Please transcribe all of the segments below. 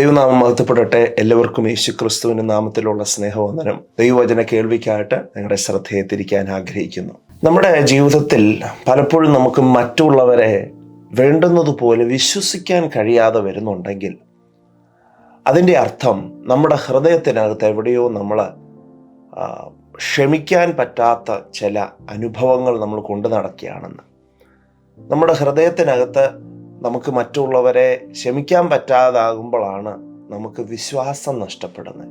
ദൈവനാമം മഹത്വപ്പെടട്ടെ. എല്ലാവർക്കും യേശു ക്രിസ്തുവിന്റെ നാമത്തിലുള്ള സ്നേഹവന്ദനം. ദൈവവചന കേൾവിക്കായിട്ട് നിങ്ങളുടെ ശ്രദ്ധയെ തിരിക്കാൻ ആഗ്രഹിക്കുന്നു. നമ്മുടെ ജീവിതത്തിൽ പലപ്പോഴും നമുക്ക് മറ്റുള്ളവരെ വേണ്ടുന്നതുപോലെ വിശ്വസിക്കാൻ കഴിയാതെ വരുന്നുണ്ടെങ്കിൽ അതിന്റെ അർത്ഥം നമ്മുടെ ഹൃദയത്തിനകത്ത് എവിടെയോ നമ്മൾ ക്ഷമിക്കാൻ പറ്റാത്ത ചില അനുഭവങ്ങൾ നമ്മൾ കൊണ്ടു നടക്കുകയാണെന്ന്. നമ്മുടെ ഹൃദയത്തിനകത്ത് നമുക്ക് മറ്റുള്ളവരെ ക്ഷമിക്കാൻ പറ്റാതാകുമ്പോഴാണ് നമുക്ക് വിശ്വാസം നഷ്ടപ്പെടുന്നത്.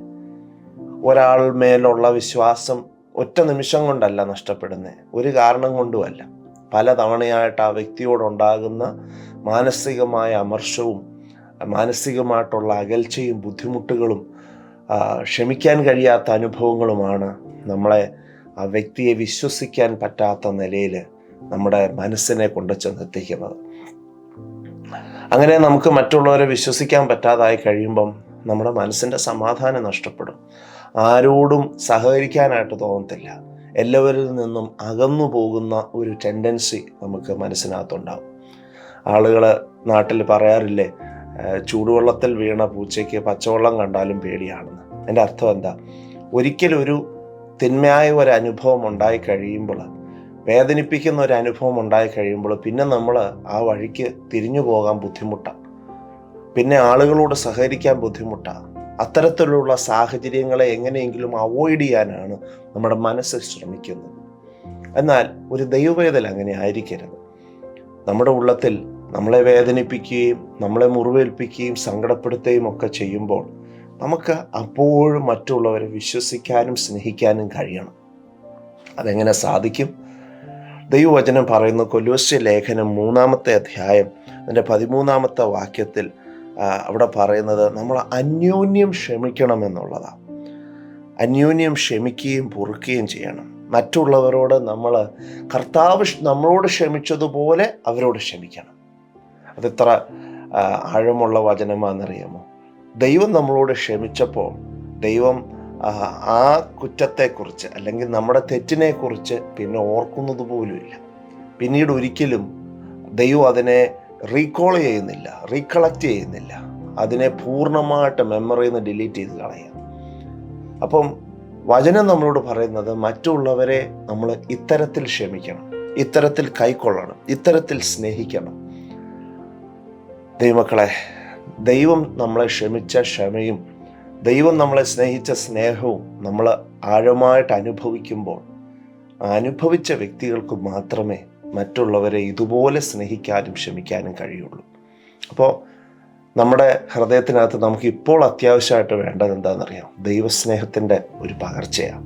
ഒരാൾ മേലുള്ള വിശ്വാസം ഒറ്റ നിമിഷം കൊണ്ടല്ല നഷ്ടപ്പെടുന്നത്. ഒരു കാരണം കൊണ്ടുമല്ല. പല തവണയായിട്ട് ആ വ്യക്തിയോടുണ്ടാകുന്ന മാനസികമായ അമർഷവും മാനസികമായിട്ടുള്ള അകൽച്ചയും ബുദ്ധിമുട്ടുകളും ക്ഷമിക്കാൻ കഴിയാത്ത അനുഭവങ്ങളുമാണ് നമ്മളെ ആ വ്യക്തിയെ വിശ്വസിക്കാൻ പറ്റാത്ത നിലയിൽ നമ്മുടെ മനസ്സിനെ കൊണ്ട് ചെന്നെത്തിക്കുന്നത് അങ്ങനെ നമുക്ക് മറ്റുള്ളവരെ വിശ്വസിക്കാൻ പറ്റാതായി കഴിയുമ്പം നമ്മുടെ മനസ്സിന്റെ സമാധാനം നഷ്ടപ്പെടും. ആരോടും സഹകരിക്കാനായിട്ട് തോന്നത്തില്ല. എല്ലാവരിൽ നിന്നും അകന്നു പോകുന്ന ഒരു ടെൻഡൻസി നമുക്ക് മനസ്സിനകത്തുണ്ടാവും. ആളുകൾ നാട്ടിൽ പറയാറില്ലേ "ഏഹ് ചൂടുവെള്ളത്തിൽ വീണ പൂച്ചയ്ക്ക് പച്ചവെള്ളം കണ്ടാലും പേടിയാണെന്ന്. എന്റെ അർത്ഥം എന്താ? ഒരിക്കലൊരു ഒരു തിന്മയായ ഒരു അനുഭവം ഉണ്ടായി കഴിയുമ്പോൾ വേദനിപ്പിക്കുന്ന ഒരു അനുഭവം ഉണ്ടായി കഴിയുമ്പോൾ പിന്നെ നമ്മൾ ആ വഴിക്ക് തിരിഞ്ഞു പോകാൻ ബുദ്ധിമുട്ടാണ് പിന്നെ ആളുകളോട് സഹകരിക്കാൻ ബുദ്ധിമുട്ടാണ് അത്തരത്തിലുള്ള സാഹചര്യങ്ങളെ എങ്ങനെയെങ്കിലും അവോയ്ഡ് ചെയ്യാനാണ് നമ്മുടെ മനസ്സ് ശ്രമിക്കുന്നത്. എന്നാൽ ഒരു ദൈവവേദൽ അങ്ങനെ ആയിരിക്കരുത്. നമ്മുടെ ഉള്ളത്തിൽ നമ്മളെ വേദനിപ്പിക്കുകയും നമ്മളെ മുറിവേൽപ്പിക്കുകയും സങ്കടപ്പെടുത്തുകയും ഒക്കെ ചെയ്യുമ്പോൾ നമുക്ക് അപ്പോഴും മറ്റുള്ളവരെ വിശ്വസിക്കാനും സ്നേഹിക്കാനും കഴിയണം. അതെങ്ങനെ സാധിക്കും? ദൈവവചനം പറയുന്ന കൊലോസ്യ ലേഖനം മൂന്നാമത്തെ അധ്യായം അതിന്റെ പതിമൂന്നാമത്തെ വാക്യത്തിൽ അവിടെ പറയുന്നത് നമ്മൾ അന്യോന്യം ക്ഷമിക്കണം എന്നുള്ളതാണ് അന്യോന്യം ക്ഷമിക്കുകയും പൊറുക്കുകയും ചെയ്യണം. മറ്റുള്ളവരോട് നമ്മൾ കർത്താവ് നമ്മളോട് ക്ഷമിച്ചതുപോലെ അവരോട് ക്ഷമിക്കണം. അതെത്ര ആഴമുള്ള വചനമാണെന്നറിയാമോ? ദൈവം നമ്മളോട് ക്ഷമിച്ചപ്പോൾ ദൈവം ആ, കുറ്റത്തെക്കുറിച്ച് അല്ലെങ്കിൽ നമ്മുടെ തെറ്റിനെക്കുറിച്ച് പിന്നെ ഓർക്കുന്നത് പോലുമില്ല പിന്നീട് ഒരിക്കലും ദൈവം അതിനെ റീകോൾ ചെയ്യുന്നില്ല റീകളക്ട് ചെയ്യുന്നില്ല. അതിനെ പൂർണമായിട്ട് മെമ്മറിയിൽ നിന്ന് ഡിലീറ്റ് ചെയ്ത് കളയാം. അപ്പം വചനം നമ്മളോട് പറയുന്നത് മറ്റുള്ളവരെ നമ്മൾ ഇത്തരത്തിൽ ക്ഷമിക്കണം ഇത്തരത്തിൽ കൈക്കൊള്ളണം ഇത്തരത്തിൽ സ്നേഹിക്കണം. ദൈവമക്കളെ ദൈവം നമ്മളെ ക്ഷമിച്ച ക്ഷമയും ദൈവം നമ്മളെ സ്നേഹിച്ച സ്നേഹവും നമ്മൾ ആഴമായിട്ട് അനുഭവിക്കുമ്പോൾ അനുഭവിച്ച വ്യക്തികൾക്ക് മാത്രമേ മറ്റുള്ളവരെ ഇതുപോലെ സ്നേഹിക്കാനും ക്ഷമിക്കാനും കഴിയുള്ളൂ. അപ്പോൾ നമ്മുടെ ഹൃദയത്തിനകത്ത് നമുക്ക് ഇപ്പോൾ അത്യാവശ്യമായിട്ട് വേണ്ടത് എന്താണെന്നറിയാം ദൈവസ്നേഹത്തിന്റെ ഒരു പകർച്ചയാണ്.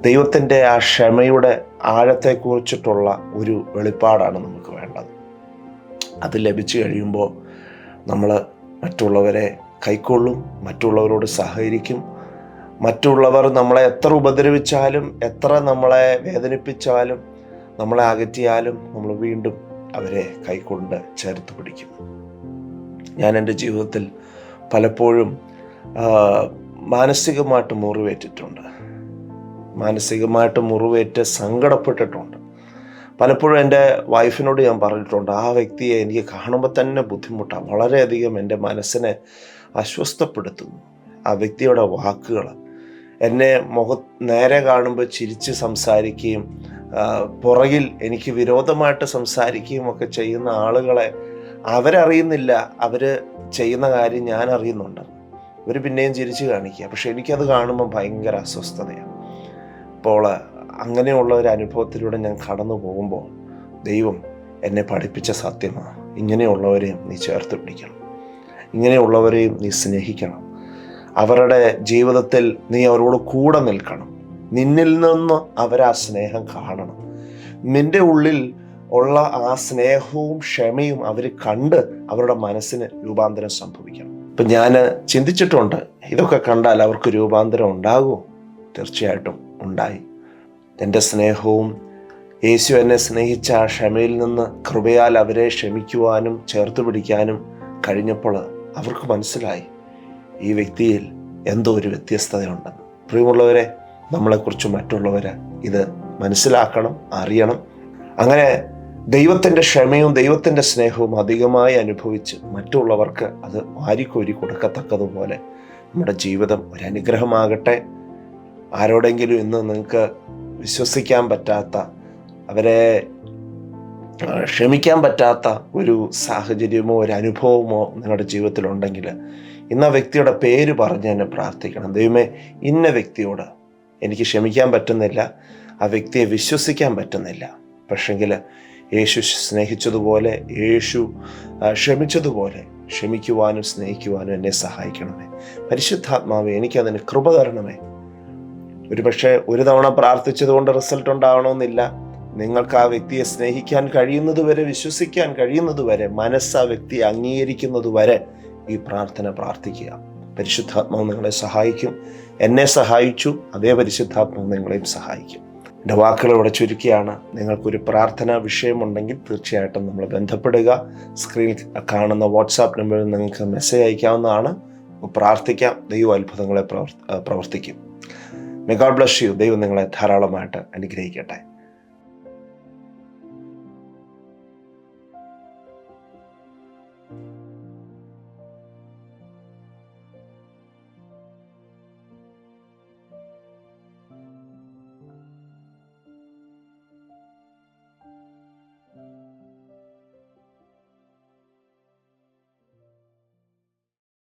ദൈവത്തിന്റെ ആ ക്ഷമയുടെ ആഴത്തെക്കുറിച്ചിട്ടുള്ള ഒരു വെളിപ്പാടാണ് നമുക്ക് വേണ്ടത്. അത് ലഭിച്ചു കഴിയുമ്പോൾ നമ്മൾ മറ്റുള്ളവരെ കൈക്കൊള്ളും മറ്റുള്ളവരോട് സഹകരിക്കും. മറ്റുള്ളവർ നമ്മളെ എത്ര ഉപദ്രവിച്ചാലും എത്ര നമ്മളെ വേദനിപ്പിച്ചാലും നമ്മളെ അകറ്റിയാലും നമ്മൾ വീണ്ടും അവരെ കൈക്കൊണ്ട് ചേർത്ത് പിടിക്കും. ഞാൻ എന്റെ ജീവിതത്തിൽ പലപ്പോഴും മാനസികമായിട്ട് മുറിവേറ്റിട്ടുണ്ട്. മാനസികമായിട്ട് മുറിവേറ്റ് സങ്കടപ്പെട്ടിട്ടുണ്ട്. പലപ്പോഴും എന്റെ വൈഫിനോട് ഞാൻ പറഞ്ഞിട്ടുണ്ട് ആ വ്യക്തിയെ എനിക്ക് കാണുമ്പോൾ തന്നെ ബുദ്ധിമുട്ടാണ്. വളരെയധികം എന്റെ മനസ്സിനെ അസ്വസ്ഥപ്പെടുത്തുന്നു. ആ വ്യക്തിയുടെ വാക്കുകൾ എന്നെ മുഖ നേരെ കാണുമ്പോൾ ചിരിച്ച് സംസാരിക്കുകയും പുറകിൽ എനിക്ക് വിരോധമായിട്ട് സംസാരിക്കുകയും ഒക്കെ ചെയ്യുന്ന ആളുകളെ അവരറിയുന്നില്ല. അവർ ചെയ്യുന്ന കാര്യം ഞാൻ അറിയുന്നുണ്ട്. ഇവർ പിന്നെയും ചിരിച്ച് കാണിക്കുക. പക്ഷെ എനിക്കത് കാണുമ്പോൾ ഭയങ്കര അസ്വസ്ഥതയാണ്. അപ്പോൾ അങ്ങനെയുള്ള ഒരു അനുഭവത്തിലൂടെ ഞാൻ കടന്നു പോകുമ്പോൾ ദൈവം എന്നെ പഠിപ്പിച്ച സത്യമാണ്. ഇങ്ങനെയുള്ളവരെയും നീ ചേർത്ത് പിടിക്കണം. ഇങ്ങനെയുള്ളവരെയും നീ സ്നേഹിക്കണം. അവരുടെ ജീവിതത്തിൽ നീ അവരോട് കൂടെ നിൽക്കണം. നിന്നിൽ നിന്ന് അവരാ സ്നേഹം കാണണം. നിന്റെ ഉള്ളിൽ ഉള്ള ആ സ്നേഹവും ക്ഷമയും അവർ കണ്ട് അവരുടെ മനസ്സിന് രൂപാന്തരം സംഭവിക്കണം. ഇപ്പം ഞാൻ ചിന്തിച്ചിട്ടുണ്ട് ഇതൊക്കെ കണ്ടാൽ അവർക്ക് രൂപാന്തരം ഉണ്ടാകുമോ? തീർച്ചയായിട്ടും ഉണ്ടായി. എന്റെ സ്നേഹവും യേശു എന്നെ സ്നേഹിച്ച ആ ക്ഷമയിൽ നിന്ന് കൃപയാൽ അവരെ ക്ഷമിക്കുവാനും ചേർത്ത് പിടിക്കാനും കഴിഞ്ഞപ്പോൾ അവർക്ക് മനസ്സിലായി ഈ വ്യക്തിയിൽ എന്തോ ഒരു വ്യത്യസ്തതയുണ്ടെന്ന്. പ്രിയമുള്ളവരെ നമ്മളെക്കുറിച്ച് മറ്റുള്ളവർ ഇത് മനസ്സിലാക്കണം അറിയണം. അങ്ങനെ ദൈവത്തിന്റെ ക്ഷമയും ദൈവത്തിന്റെ സ്നേഹവും അധികമായി അനുഭവിച്ച് മറ്റുള്ളവർക്ക് അത് വാരിക്കോരി കൊടുക്കത്തക്കതുപോലെ നമ്മുടെ ജീവിതം ഒരു അനുഗ്രഹമാകട്ടെ ആരോടെങ്കിലും ഇന്ന് നിങ്ങൾക്ക് വിശ്വസിക്കാൻ പറ്റാത്ത അവരെ ക്ഷമിക്കാൻ പറ്റാത്ത ഒരു സാഹചര്യമോ ഒരു അനുഭവമോ നിങ്ങളുടെ ജീവിതത്തിലുണ്ടെങ്കിൽ ഇന്ന് വ്യക്തിയുടെ പേര് പറഞ്ഞ് തന്നെ പ്രാർത്ഥിക്കണം. ദൈവമേ ഇന്ന വ്യക്തിയോട് എനിക്ക് ക്ഷമിക്കാൻ പറ്റുന്നില്ല ആ വ്യക്തിയെ വിശ്വസിക്കാൻ പറ്റുന്നില്ല. പക്ഷെങ്കിൽ യേശു സ്നേഹിച്ചതുപോലെ യേശു ക്ഷമിച്ചതുപോലെ ക്ഷമിക്കുവാനും സ്നേഹിക്കുവാനും എന്നെ സഹായിക്കണമേ. പരിശുദ്ധാത്മാവെ എനിക്കതിന് കൃപ തരണമേ. ഒരുപക്ഷെ ഒരു തവണ പ്രാർത്ഥിച്ചതുകൊണ്ട് റിസൾട്ട് ഉണ്ടാവണമെന്നില്ല. നിങ്ങൾക്ക് ആ വ്യക്തിയെ സ്നേഹിക്കാൻ കഴിയുന്നത് വരെ വിശ്വസിക്കാൻ കഴിയുന്നത് വരെ മനസ്സ് ആ വ്യക്തിയെ അംഗീകരിക്കുന്നത് വരെ ഈ പ്രാർത്ഥന പ്രാർത്ഥിക്കുക. പരിശുദ്ധാത്മാവ് നിങ്ങളെ സഹായിക്കും. എന്നെ സഹായിച്ചു. അതേ പരിശുദ്ധാത്മാവ് നിങ്ങളെയും സഹായിക്കും. എന്റെ വാക്കുകൾ ഇവിടെ ചുരുക്കിയാണ്. നിങ്ങൾക്കൊരു പ്രാർത്ഥനാ വിഷയമുണ്ടെങ്കിൽ തീർച്ചയായിട്ടും നമ്മൾ ബന്ധപ്പെടുക. സ്ക്രീനിൽ കാണുന്ന വാട്സാപ്പ് നമ്പറിൽ നിങ്ങൾക്ക് മെസ്സേജ് അയക്കാവുന്നതാണ്. പ്രാർത്ഥിക്കാം. ദൈവ അത്ഭുതങ്ങളെ പ്രവർത്തി പ്രവർത്തിക്കും. മെ ഗോഡ് യു ദൈവം നിങ്ങളെ ധാരാളമായിട്ട് അനുഗ്രഹിക്കട്ടെ.